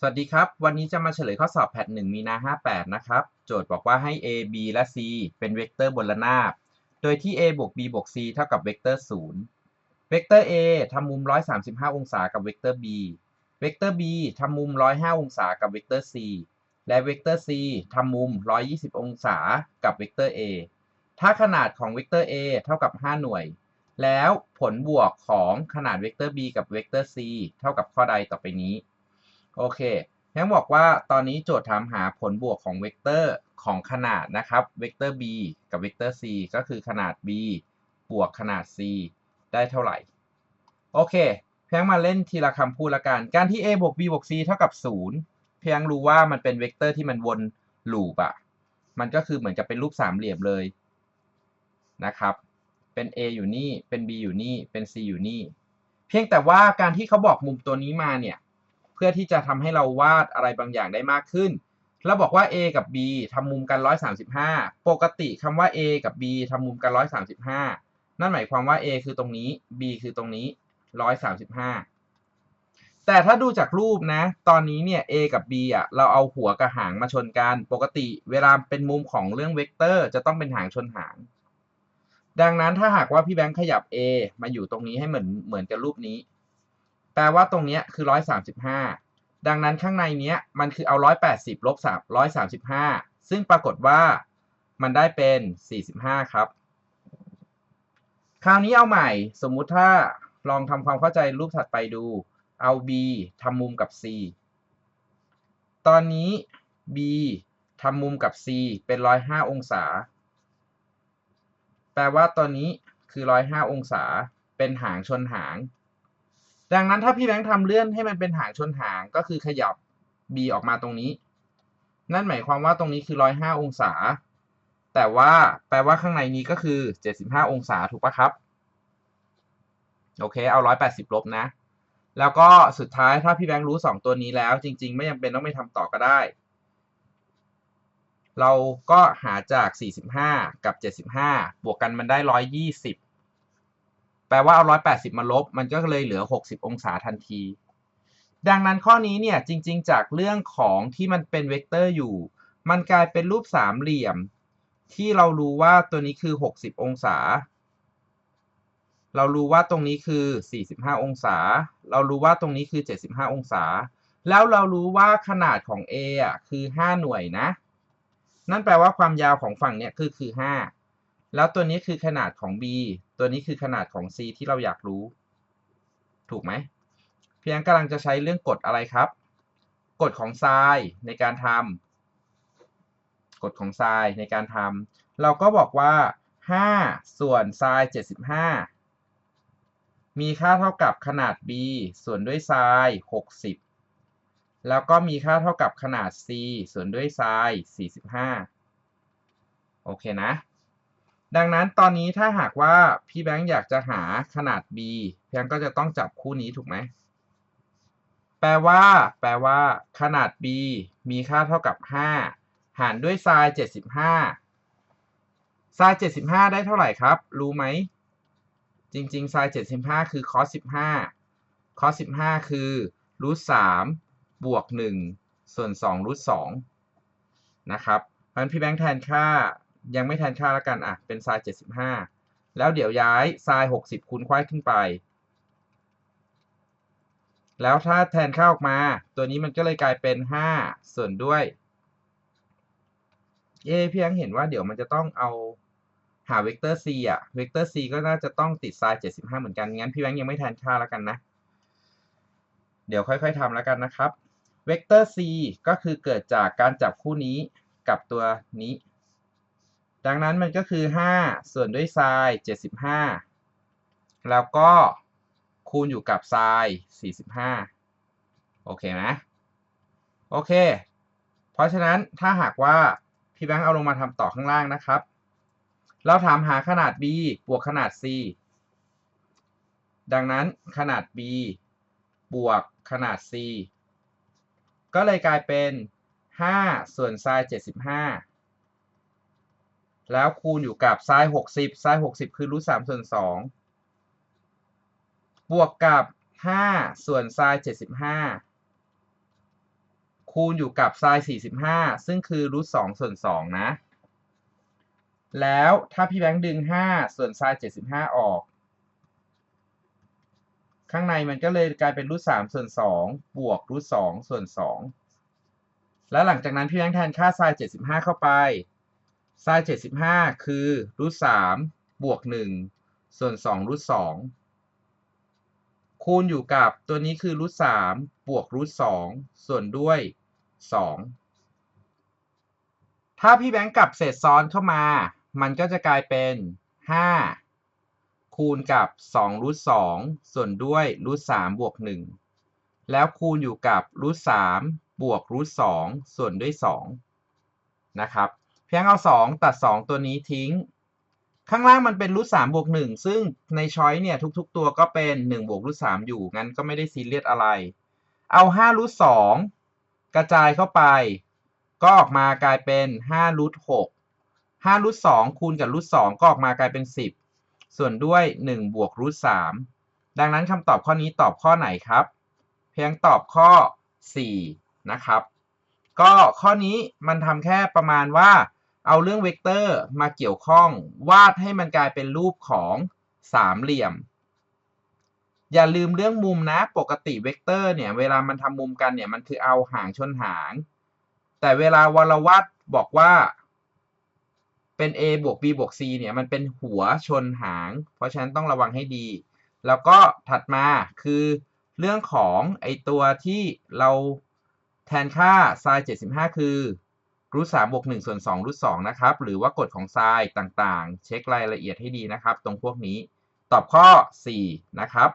สวัสดีครับ วันนี้จะมาเฉลยข้อสอบแพท1มีนา 58 นะครับ โจทย์บอกว่าให้ a b และ c เป็นเวกเตอร์บนระนาบ โดยที่ a บวก b บวก c เท่ากับเวกเตอร์ 0 เวกเตอร์ a ทำมุม 135 องศากับเวกเตอร์ b เวกเตอร์ b ทำมุม 105 องศากับเวกเตอร์ c และเวกเตอร์ c ทำมุม 120 องศากับเวกเตอร์ a ถ้าขนาดของเวกเตอร์ a เท่ากับ 5 หน่วย แล้วผลบวกของขนาดเวกเตอร์ b กับเวกเตอร์ c เท่ากับข้อใดต่อไปนี้ โอเคยังบอกว่าตอนนี้โจทย์ถามหาผลบวกของเวกเตอร์ของขนาดนะครับ เวกเตอร์ b กับเวกเตอร์ c ก็คือขนาด b บวกขนาด c ได้เท่าไหร่ โอเค เพียงมาเล่นทีละคำพูดละกัน การที่ a บวก b บวก c เท่ากับ 0 เพียงรู้ว่ามันเป็นเวกเตอร์ที่มันวนลูปอะมันก็คือเหมือนกับเป็นรูปสามเหลี่ยมเลยนะครับ เป็น a อยู่นี่ เป็น b อยู่นี่ เป็น c อยู่นี่ เพียงแต่ว่าการที่เขาบอกมุมตัวนี้มาเนี่ย เพื่อที่จะทำให้เราวาดอะไรบางอย่างได้มากขึ้นแล้วบอกว่า A กับ B ทำมุมกัน 135 ปกติคำว่า A กับ B ทำมุมกัน 135 นั่นหมายความว่า A คือตรงนี้ B คือตรงนี้ 135 แต่ถ้าดูจากรูปนะ ตอนนี้เนี่ย A กับ B อะ เราเอาหัวกับหางมาชนกัน ปกติเวลาเป็นมุมของเรื่องเวกเตอร์ จะต้องเป็นหางชนหาง ดังนั้นถ้าหากว่าพี่แบงค์ขยับ A มาอยู่ตรงนี้ให้เหมือนเหมือนกับรูปนี้ แปลว่าตรงนี้คือ 135 ดังนั้นข้างในนี้มันคือเอา 180ลบ3 135 ซึ่งปรากฏว่ามันได้เป็น 45 ครับ คราวนี้เอาใหม่ สมมุติถ้าลองทำความเข้าใจรูปถัดไปดู เอา B ทำมุมกับ C ตอนนี้ B ทำมุมกับ C เป็น 105 องศา แปลว่าตอนนี้คือ 105 องศา เป็นหางชนหาง ดังนั้นถ้าพี่แบงค์ทำเลื่อนให้มันเป็นหางชนหางก็คือขยับ b ออกมาตรงนี้ นั่นหมายความว่าตรงนี้คือ 105 องศา แต่ว่าแปลว่าข้างในนี้ก็คือ 75 องศาถูกปะครับ โอเค เอา 180 ลบนะ แล้วก็สุดท้ายถ้าพี่แบงค์รู้ 2 ตัวนี้แล้ว จริง ๆ ไม่จำเป็นต้องไปทำต่อก็ได้ เราก็หาจาก 45 กับ 75 บวกกันมันได้ 120 แปลว่าเอา 180 มาลบ มันก็เลยเหลือ 60 องศาทันที ดังนั้นข้อนี้เนี่ยจริง ๆ จากเรื่องของที่มันเป็นเวกเตอร์อยู่ มันกลายเป็นรูปสามเหลี่ยม ที่เรารู้ว่าตัวนี้คือ 60 องศา เรารู้ว่าตรงนี้คือ 45 องศา เรารู้ว่าตรงนี้คือ 75 องศา แล้วเรารู้ว่าขนาดของ A อะคือ 5 หน่วยนะ นั่นแปลว่าความยาวของฝั่งเนี้ยคือคือ 5 แล้วตัวนี้คือขนาดของ b ตัวนี้คือขนาดของ c ที่เราอยากรู้ ถูกไหมเพียงกำลังจะใช้เรื่องกฎอะไรครับ กฎของไซน์ในการทำกฎของไซน์ในการทำเราก็บอกว่า 5 ส่วนไซน์75 มีค่าเท่ากับขนาด b ส่วนด้วยไซน์60 แล้วก็มีค่าเท่ากับขนาด c ส่วนด้วยไซน์45 โอเคนะ ดังนั้นตอนนี้ถ้าหากว่าพี่แบงค์อยากจะหาขนาด b พียงก็จะต้องจับคู่นี้ถูกไหม แปลว่า แปลว่า ขนาด b มีค่าเท่ากับ 5 หารด้วยไซน์75ไซน์75 ได้เท่าไหร่ครับ รู้ไหม จริงๆไซน์75 คือคอส15คอส15 คือรูท3บวก 1 ส่วน2รูท2นะครับ เพราะฉะนั้นพี่แบงค์แทนค่า ยังไม่แทนค่าล้วกันอะเป็นไซน์75 แล้วเดี๋ยวย้ายไซน์60คูณควายขึ้นไป แล้วถ้าแทนค่าออกมา ตัวนี้มันก็เลยกลายเป็น 5 ส่วนด้วยเอเพียงเห็นว่าเดี๋ยวมันจะต้องเอาหาเวกเตอร์ c อะ เวกเตอร์ c ก็น่าจะต้องติดไซน์75 เหมือนกัน งั้นพี่แบงค์ยังไม่แทนค่าแล้วกันนะ เดี๋ยวค่อยๆทำแล้วกันนะครับ เวกเตอร์ c ก็คือเกิดจากการจับคู่นี้กับตัวนี้ ดังนั้นมันก็คือ 5 ส่วนด้วยไซน์75 แล้วก็คูณอยู่กับไซน์45 โอเคไหมโอเค เพราะฉะนั้นถ้าหากว่าพี่แบงค์เอาลงมาทำต่อข้างล่างนะครับ เราถามหาขนาด b บวกขนาด c ดังนั้นขนาด b บวกขนาด c ก็เลยกลายเป็น 5 ส่วนไซน์75 แล้วคูณอยู่กับไซน์หกสิบไซน์หกสิบคือรูทสามส่วนสองบวกกับห้าส่วนไซน์เจ็ดสิบห้าคูณอยู่กับไซน์45 ซึ่งคือรูท2ส่วน 2 นะ แล้วถ้าพี่แบงค์ดึง 5 ส่วนไซน์75 ออก ข้างในมันก็เลยกลายเป็นรูท3ส่วน 2 บวกรูท2ส่วน 2 แล้วหลังจากนั้นพี่แบงค์แทนค่าไซน์75 เข้าไป ไซน์75คือรูท3บวก1ส่วน2รูท2คูณอยู่กับตัวนี้คือรูท3บวกรูท2ส่วนด้วย2ถ้าพี่แบงค์กลับเศษซ้อนเข้ามา มันก็จะกลายเป็น5คูณกับ2รูท2ส่วนด้วยรูท3บวก1แล้วคูณอยู่กับรูท3บวกรูท2ส่วนด้วย2นะครับ เพียงเอา 2 ตัด 2 ตัวนี้ทิ้ง ข้างล่างมันเป็นรูท3บวก1ซึ่งในช้อยเนี่ยทุกๆ ตัวก็เป็น1บวกรูท3อยู่ งั้นก็ไม่ได้ซีเรียสอะไร เอา5รูท2กระจายเข้าไป ก็ออกมากลายเป็น5รูท6 5รูท2คูณกับรูท2ก็ออกมากลายเป็น 10 ส่วนด้วย1บวกรูท3ดังนั้นคำตอบข้อนี้ตอบข้อไหนครับ เพียงตอบข้อ 4 นะครับ ก็ข้อนี้มันทำแค่ประมาณว่า เอาเรื่องเวกเตอร์มาเกี่ยวข้อง วาดให้มันกลายเป็นรูปของสามเหลี่ยม อย่าลืมเรื่องมุมนะ ปกติเวกเตอร์เนี่ยเวลามันทำมุมกันเนี่ยมันคือเอาหางชนหาง แต่เวลาวรวัตบอกว่าเป็น a บวก b บวก c เนี่ยมันเป็นหัวชนหาง เพราะฉะนั้นต้องระวังให้ดี แล้วก็ถัดมาคือเรื่องของไอตัวที่เราแทนค่า sin 75 คือ รูท3บวก1ส่วน2รูท2นะครับ หรือว่ากฎของไซน์ต่างๆ เช็ครายละเอียดให้ดีนะครับ ตรงพวกนี้ ตอบข้อ 4 นะครับ